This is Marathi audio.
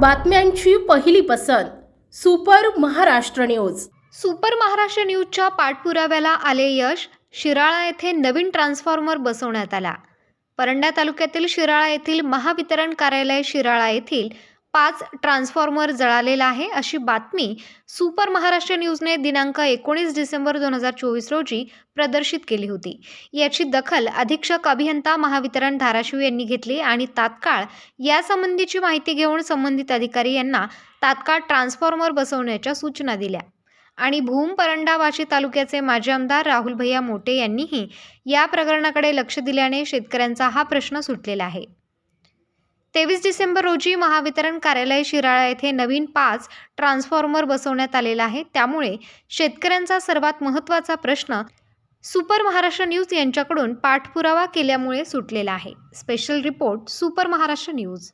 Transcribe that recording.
बातम्यांची पहिली पसंत super Maharashtra news. Super Maharashtra न्यूजच्या पाठपुराव्याला आले यश शिराळा येथे नवीन ट्रान्सफॉर्मर बसवण्यात आला. परंडा तालुक्यातील शिराळा येथील महावितरण कार्यालय शिराळा येथील पाच ट्रान्सफॉर्मर जळालेला आहे अशी बातमी सुपर महाराष्ट्र न्यूजने दिनांक एकोणीस डिसेंबर दोन हजार चोवीस रोजी प्रदर्शित केली होती. याची दखल अधीक्षक अभियंता महावितरण धाराशिव यांनी घेतली आणि तात्काळ यासंबंधीची माहिती घेऊन संबंधित अधिकारी यांना तात्काळ ट्रान्सफॉर्मर बसवण्याच्या सूचना दिल्या. आणि भूम परंडा वाशी तालुक्याचे माजी आमदार राहुल भैया मोटे यांनीही या प्रकरणाकडे लक्ष दिल्याने शेतकऱ्यांचा हा प्रश्न सुटलेला आहे. तेवीस डिसेंबर रोजी महावितरण कार्यालय शिराळा येथे नवीन पाच ट्रान्सफॉर्मर बसवण्यात आलेला आहे. त्यामुळे शेतकऱ्यांचा सर्वात महत्त्वाचा प्रश्न सुपर महाराष्ट्र न्यूज यांच्याकडून पाठपुरावा केल्यामुळे सुटलेला आहे. Special report super Maharashtra news.